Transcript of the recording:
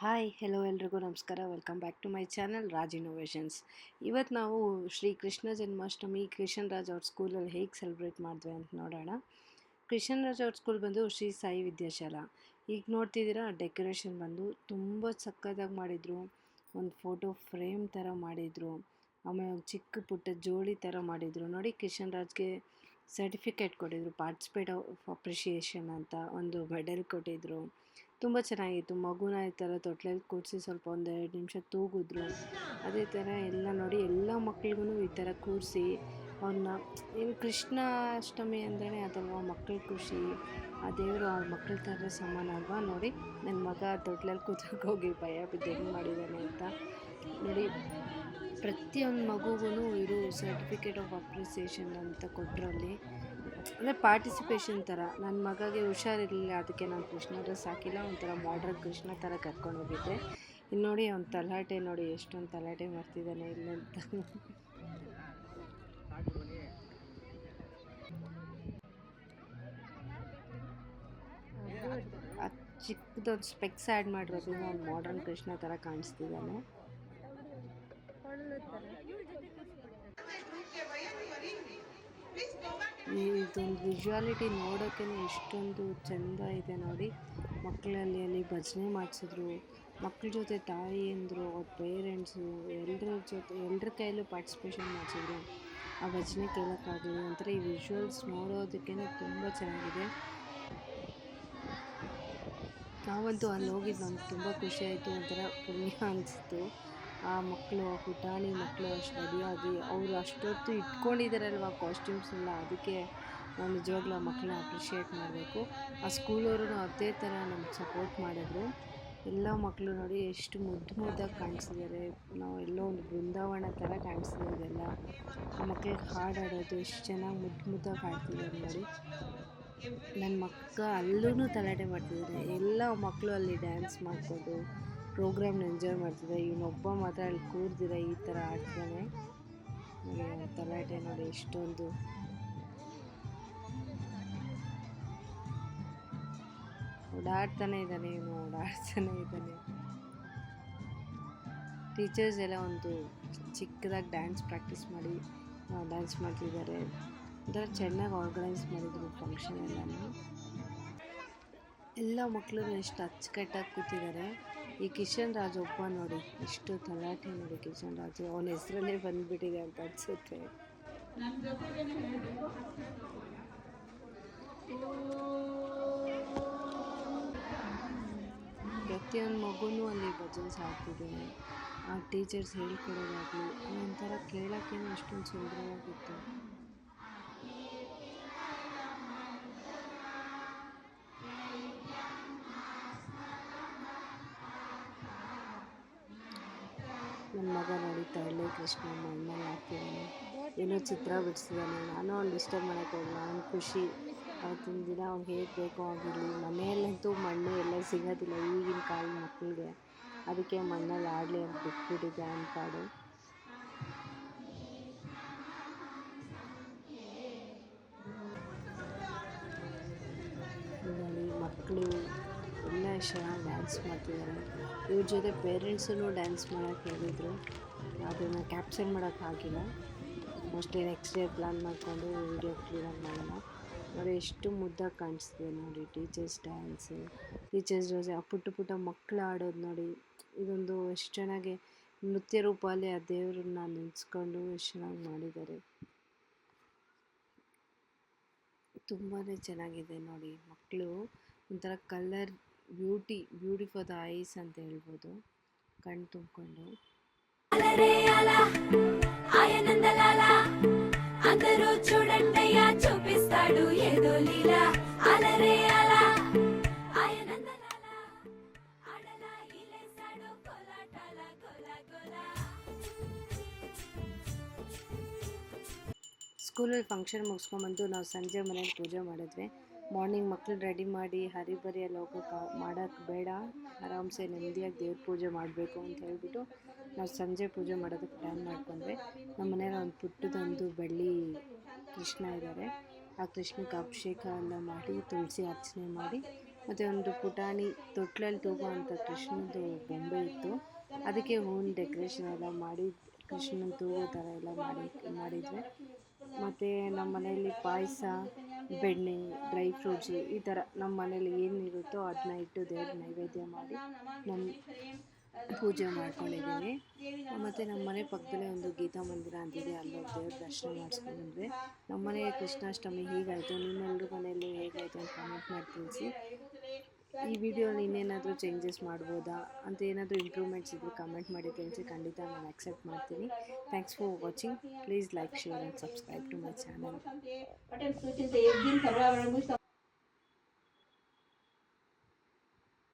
Hi hello ಎಲ್ರಿಗೂ ನಮಸ್ಕಾರ. Welcome back to my channel Raj innovations ಇವತ್ತು ನಾವು ಶ್ರೀ ಕೃಷ್ಣ ಜನ್ಮಾಷ್ಟಮಿ ಕೃಷನ್ ರಾಜ್ ಅವ್ರ ಸ್ಕೂಲಲ್ಲಿ ಹೇಗೆ ಸೆಲೆಬ್ರೇಟ್ ಮಾಡಿದ್ವಿ ಅಂತ ನೋಡೋಣ. ಕೃಷನ್ ರಾಜ್ ಅವ್ರ ಸ್ಕೂಲ್ ಬಂದು ಶ್ರೀ ಸಾಯಿ ವಿದ್ಯಾಶಾಲಾ. ಈಗ ನೋಡ್ತಿದ್ದೀರಾ ಡೆಕೋರೇಷನ್ ಬಂದು ತುಂಬ ಸಕ್ಕತ್ತಾಗಿ ಮಾಡಿದರು. ಒಂದು ಫೋಟೋ ಫ್ರೇಮ್ ಥರ ಮಾಡಿದರು. ಆಮೇಲೆ ಒಂದು ಚಿಕ್ಕ ಪುಟ್ಟ ಜೋಡಿ ಥರ ಮಾಡಿದರು. ನೋಡಿ ಕಿಶನ್ ರಾಜ್ಗೆ ಸರ್ಟಿಫಿಕೇಟ್ ಕೊಟ್ಟಿದ್ರು ಪಾರ್ಟಿಸಿಪೇಟ್ ಆಫ್ ಅಪ್ರಿಷಿಯೇಷನ್ ಅಂತ ಒಂದು ಮೆಡಲ್ ಕೊಟ್ಟಿದ್ರು. ತುಂಬ ಚೆನ್ನಾಗಿತ್ತು. ಮಗುನ ಈ ಥರ ತೊಟ್ಲಲ್ಲಿ ಕೂರಿಸಿ ಸ್ವಲ್ಪ ಒಂದು ಎರಡು ನಿಮಿಷ ತೂಗಿದ್ರು. ಅದೇ ಥರ ಎಲ್ಲ ನೋಡಿ ಎಲ್ಲ ಮಕ್ಳಿಗೂ ಈ ಥರ ಕೂರಿಸಿ ಅವ್ರನ್ನ ಏನು ಕೃಷ್ಣಾಷ್ಟಮಿ ಅಂದ್ರೇ ಅದಲ್ವಾ? ಮಕ್ಕಳ ಖುಷಿ. ಆ ದೇವರು ಅವ್ರ ಮಕ್ಕಳ ಥರ ಸಮಾನ ಅಲ್ವಾ? ನೋಡಿ ನನ್ನ ಮಗ ತೊಟ್ಲಲ್ಲಿ ಕೂತ್ಕೊಂಡು ಹೋಗಿ ಭಯ ಬಿದ್ದು ಹೆಂಗೆ ಮಾಡಿದ್ದಾನೆ ಅಂತ. ನೋಡಿ, ಪ್ರತಿಯೊಂದು ಮಗುಗೂ ಇದು ಸರ್ಟಿಫಿಕೇಟ್ ಆಫ್ ಅಪ್ರಿಸಿಯೇಷನ್ ಅಂತ ಕೊಟ್ಟರು ಅಲ್ಲಿ ಅಂದರೆ ಪಾರ್ಟಿಸಿಪೇಷನ್ ಥರ ನನ್ನ ಮಗಗೆ ಹುಷಾರಿರಲಿಲ್ಲ, ಅದಕ್ಕೆ ನಾನು ಕೃಷ್ಣ ಡ್ರೆಸ್ ಹಾಕಿಲ್ಲ ಒಂಥರ ಮಾಡ್ರನ್ ಕೃಷ್ಣ ಥರ ಕರ್ಕೊಂಡು ಹೋಗಿದ್ದೆ. ಇಲ್ಲಿ ನೋಡಿ ಅವ್ನ ತಲಾಟೆ ನೋಡಿ ಎಷ್ಟೊಂದು ತಲಾಟೆ ಮಾಡ್ತಿದ್ದಾನೆ ಇಲ್ಲಂತ ಚಿಕ್ಕದೊಂದು ಸ್ಪೆಕ್ಸ್ ಆ್ಯಡ್ ಮಾಡಿರೋದು ಅವ್ನು ಮಾಡ್ರನ್ ಕೃಷ್ಣ ಥರ ಕಾಣಿಸ್ತಿದ್ದಾನೆ. ಇದೊಂದು ವಿಜುವಾಲಿಟಿ ನೋಡೋಕ್ಕೇ ಎಷ್ಟೊಂದು ಚೆಂದ ಇದೆ ನೋಡಿ. ಮಕ್ಕಳಲ್ಲಿ ಅಲ್ಲಿ ಭಜನೆ ಮಾಡಿಸಿದ್ರು. ಮಕ್ಕಳ ಜೊತೆ ತಾಯಿಯಂದರು ಅವ್ರ ಪೇರೆಂಟ್ಸು ಎಲ್ಲರ ಜೊತೆ ಎಲ್ಲರ ಕೈಯಲ್ಲೂ ಪಾರ್ಟಿಸಿಪೇಷನ್ ಮಾಡಿಸಿದ್ರು. ಆ ಭಜನೆ ಕೇಳೋಕ್ಕಾಗಲಿ ಒಂಥರ ಈ ವಿಜುವಲ್ಸ್ ನೋಡೋದಕ್ಕೇ ತುಂಬ ಚೆನ್ನಾಗಿದೆ. ನಾವಂತೂ ಅಲ್ಲಿ ಹೋಗಿದ್ದು ನಮ್ಗೆ ತುಂಬ ಖುಷಿ ಆಯಿತು, ಒಂಥರ ಪುಣ್ಯ ಅನಿಸ್ತು ಆ ಮಕ್ಕಳು ಪುಟಾಣಿ ಮಕ್ಕಳು ಅಷ್ಟು ರೆಡಿಯಾಗಿ ಅವರು ಅಷ್ಟೊತ್ತು ಇಟ್ಕೊಂಡಿದ್ದಾರಲ್ವ ಕಾಸ್ಟ್ಯೂಮ್ಸ್ ಎಲ್ಲ. ಅದಕ್ಕೆ ನಾನು ನಿಜವಾಗ್ಲೂ ಆ ಮಕ್ಕಳನ್ನ ಅಪ್ರಿಷಿಯೇಟ್ ಮಾಡಬೇಕು. ಆ ಸ್ಕೂಲವರು ಅದೇ ಥರ ನಮ್ಗೆ ಸಪೋರ್ಟ್ ಮಾಡಿದ್ರು. ಎಲ್ಲ ಮಕ್ಕಳು ನೋಡಿ ಎಷ್ಟು ಮುದ್ದು ಮುದ್ದಾಗಿ ಕಾಣಿಸಿದ್ದಾರೆ. ನಾವು ಎಲ್ಲೋ ಒಂದು ಬೃಂದಾವನ ಥರ ಕಾಣಿಸ್ತಿದೆ ಇದೆಲ್ಲ. ಆ ಮಕ್ಕಳಿಗೆ ಹಾಡು ಹಾಡೋದು ಎಷ್ಟು ಚೆನ್ನಾಗಿ ಮುದ್ದು ಮುದ್ದಾಗಿ ಕಾಣ್ತಿದ್ದಾರೆ ನೋಡಿ. ನನ್ನ ಮಕ್ಕ ಅಲ್ಲೂ ತಲಾಟೆ ಮಾಡ್ತಿದ್ದಾರೆ. ಎಲ್ಲ ಮಕ್ಕಳು ಅಲ್ಲಿ ಡ್ಯಾನ್ಸ್ ಮಾಡಿಕೊಂಡು ಪ್ರೋಗ್ರಾಮ್ನ ಎಂಜಾಯ್ ಮಾಡ್ತಿದ್ದೆ ಇವನೊಬ್ಬ ಮಾತ್ರ ಅಲ್ಲಿ ಕೂರ್ದಿರ ಈ ಥರ ಆಡ್ತಾನೆ. ತಲಾಟೆ ನೋಡಿ ಎಷ್ಟೊಂದು. ಓಡಾಡ್ತಾನೆ ಇದ್ದಾನೆ, ಇವನು ಓಡಾಡ್ತಾನೆ ಇದ್ದಾನೆ. ಟೀಚರ್ಸ್ ಎಲ್ಲ ಒಂದು ಚಿಕ್ಕದಾಗಿ ಡ್ಯಾನ್ಸ್ ಪ್ರಾಕ್ಟೀಸ್ ಮಾಡಿ ಡ್ಯಾನ್ಸ್ ಮಾಡ್ತಿದ್ದಾರೆ. ಒಂಥರ ಚೆನ್ನಾಗಿ ಆರ್ಗನೈಸ್ ಮಾಡಿದ್ರು ಫಂಕ್ಷನ್ ಎಲ್ಲನೂ. ಎಲ್ಲ ಮಕ್ಕಳು ಎಷ್ಟು ಅಚ್ಚುಕಟ್ಟಾಗಿ ಕೂತಿದ್ದಾರೆ ಈ ಕಿಶನ್ ರಾಜ್ ಒಬ್ಬ ನೋಡಿ ಎಷ್ಟು ತಲಾಟೆ ನೋಡಿ ಕಿಶನ್ ರಾಜು. ಅವನ ಹೆಸರಲ್ಲೇ ಬಂದ್ಬಿಟ್ಟಿದೆ ಅಂತ ಅನಿಸುತ್ತೆ. ಪ್ರತಿಯೊಂದು ಮಗುನೂ ಅಲ್ಲಿ ಭಜನ್ಸ್ ಹಾಡ್ತಿದ್ದಾನೆ ಆ ಟೀಚರ್ಸ್ ಹೇಳ್ಕೊಡೋದಾಗಲಿ ಒಂಥರ ಕೇಳೋಕ್ಕೇನು ಅಷ್ಟೊಂದು ಸುಂದರವಾಗಿತ್ತು ನನ್ನ ಮಗ ನೋಡಿ ತರಲೆ ಕೃಷ್ಣ ಮಣ್ಣಲ್ಲಿ ಹಾಕ್ತಿದ್ದಾನೆ ಏನೋ ಚಿತ್ರ ಬಿಡಿಸಿದ್ದಾನೆ ನಾನು ಅವ್ನು ಡಿಸ್ಟರ್ಬ್ ಮಾಡೋಕ್ಕೆ ಹೋಗಲ್ಲ ಅವ್ನ ಖುಷಿ. ಅವತ್ತಿನ ದಿನ ಅವ್ನು ಹೇಗೆ ಬೇಕೋ ಆಗಿರಲಿ. ಮನೆಯಲ್ಲಂತೂ ಮಣ್ಣು ಎಲ್ಲ ಸಿಗೋದಿಲ್ಲ ಈಗಿನ ಕಾಲದ ಮಕ್ಕಳಿಗೆ ಅದಕ್ಕೆ ಮಣ್ಣಲ್ಲಿ ಆಡಲಿ ಅಂತ ಬಿಟ್ಬಿಟ್ಟಿದ್ದೆ ಅವ್ನ ಕಾಡು ಮಕ್ಕಳು ಎಲ್ಲ ಚೆನ್ನಾಗಿ ಡ್ಯಾನ್ಸ್ ಮಾಡ್ತಿದ್ದಾರೆ. ಇವ್ರ ಜೊತೆ ಪೇರೆಂಟ್ಸೂ ಡ್ಯಾನ್ಸ್ ಮಾಡೋಕ್ಕೆ ಹೇಳಿದರು. ಅದನ್ನು ಕ್ಯಾಪ್ಚರ್ ಮಾಡೋಕ್ಕಾಗಿಲ್ಲ ಮೋಸ್ಟ್ಲಿ ನೆಕ್ಸ್ಟ್ ಡೇ ಪ್ಲ್ಯಾನ್ ಮಾಡಿಕೊಂಡು ವೀಡಿಯೋ ಕ್ಲಿಯರ್ ಮಾಡೋಣ. ನೋಡಿ ಎಷ್ಟು ಮುದ್ದಾಗಿ ಕಾಣಿಸ್ತಿದೆ ನೋಡಿ ಟೀಚರ್ಸ್ ಡ್ಯಾನ್ಸು ಟೀಚರ್ಸ್ ಜೊತೆ ಆ ಪುಟ್ಟ ಪುಟ್ಟ ಮಕ್ಕಳು ಆಡೋದು ನೋಡಿ. ಇದೊಂದು ಎಷ್ಟು ಚೆನ್ನಾಗಿ ನೃತ್ಯ ರೂಪದಲ್ಲಿ ಆ ದೇವರನ್ನ ನೆನೆಸ್ಕೊಂಡು ಎಷ್ಟು ಚೆನ್ನಾಗಿ ಮಾಡಿದ್ದಾರೆ. ತುಂಬಾ ಚೆನ್ನಾಗಿದೆ ನೋಡಿ ಮಕ್ಕಳು ಒಂಥರ colour beauty beauty for the eyes ಅಂತ ಹೇಳ್ಬೋದು ಕಣ್ಣು ತುಂಬಿಕೊಂಡು అందరూ చూడండయ్యా చూపిస్తాడు ఏదో లీలా అలరే అలా ఆయనందలాల ఆడలా ఈలేశాడు కోలాటాల గోలా గోలా ಸ್ಕೂಲಲ್ಲಿ ಫಂಕ್ಷನ್ ಮುಗಿಸ್ಕೊಂಬಂದು ನಾವು ಸಂಜೆ ಮನೇಲಿ ಪೂಜೆ ಮಾಡಿದ್ವಿ ಮಾರ್ನಿಂಗ್ ಮಕ್ಳು ರೆಡಿ ಮಾಡಿ ಹರಿಬರಿಯಲ್ಲಿ ಹೋಗೋಕೆ ಮಾಡೋಕ್ಕೆ ಬೇಡ. ಆರಾಮ್ಸೆ ನೆಮ್ಮದಿಯಾಗಿ ದೇವ್ರ ಪೂಜೆ ಮಾಡಬೇಕು ಅಂತ ಹೇಳ್ಬಿಟ್ಟು ನಾವು ಸಂಜೆ ಪೂಜೆ ಮಾಡೋದಕ್ಕೆ ಪ್ಲ್ಯಾನ್ ಮಾಡ್ಕೊಂಡ್ರೆ ನಮ್ಮ ಮನೇಲಿ ಒಂದು ಪುಟ್ಟದೊಂದು ಬಳ್ಳಿ ಕೃಷ್ಣ ಇದ್ದಾರೆ ಆ ಕೃಷ್ಣಕ್ಕೆ ಅಭಿಷೇಕ ಎಲ್ಲ ಮಾಡಿ, ತುಳಸಿ ಅರ್ಚನೆ ಮಾಡಿ, ಮತ್ತು ಒಂದು ಪುಟಾಣಿ ತೊಟ್ಲಲ್ಲಿ ತೂಗೋ ಅಂಥ ಕೃಷ್ಣದ್ದು ಬೊಂಬೆ ಇತ್ತು. ಅದಕ್ಕೆ ಹೂವಿನ ಡೆಕೋರೇಷನ್ ಎಲ್ಲ ಮಾಡಿ ಕೃಷ್ಣನ ತೂಗೋ ಥರ ಎಲ್ಲ ಮಾಡಿ, ಮಾಡಿದ್ವಿ. ಮತ್ತು ನಮ್ಮ ಮನೆಯಲ್ಲಿ ಪಾಯಸ, ಬೆಣ್ಣೆ ಡ್ರೈ ಫ್ರೂಟ್ಸು ಈ ಥರ ನಮ್ಮ ಮನೇಲಿ ಏನಿರುತ್ತೋ ಅದನ್ನ ಇಟ್ಟು ದೇವ್ರ ನೈವೇದ್ಯ ಮಾಡಿ ನಮ್ಮ ಪೂಜೆ ಮಾಡ್ಕೊಂಡಿದ್ದೀನಿ ಮತ್ತು ನಮ್ಮ ಮನೆ ಪಕ್ಕದಲ್ಲೇ ಒಂದು ಗೀತಾ ಮಂದಿರ ಅಂತಿದೆ ಅಲ್ಲಿ ಹೋಗಿ ದೇವ್ರ ದರ್ಶನ ಮಾಡಿಸ್ಕೊಂಡು ಬಂದ್ವಿ. ನಮ್ಮ ಮನೆಯ ಕೃಷ್ಣಾಷ್ಟಮಿ ಹೀಗಾಯಿತು. ನಿಮ್ಮೆಲ್ಲರ ಮನೆಯಲ್ಲಿ ಹೇಗಾಯಿತು ಅಂತ ಕಮೆಂಟ್ ಮಾಡಿ ತಿಳಿಸಿ. ಈ ವಿಡಿಯೋಲಿ ಇನ್ನೇನಾದರೂ ಚೇಂಜಸ್ ಮಾಡ್ಬೋದಾ? ಅಂತ ಏನಾದರೂ ಇಂಪ್ರೂವ್ಮೆಂಟ್ಸ್ ಇದ್ದರೆ ಕಮೆಂಟ್ ಮಾಡಿ ತಿಳಿಸಿ ಖಂಡಿತ ನಾನು ಅಕ್ಸೆಪ್ಟ್ ಮಾಡ್ತೀನಿ. Thanks for watching please like share and subscribe to my channel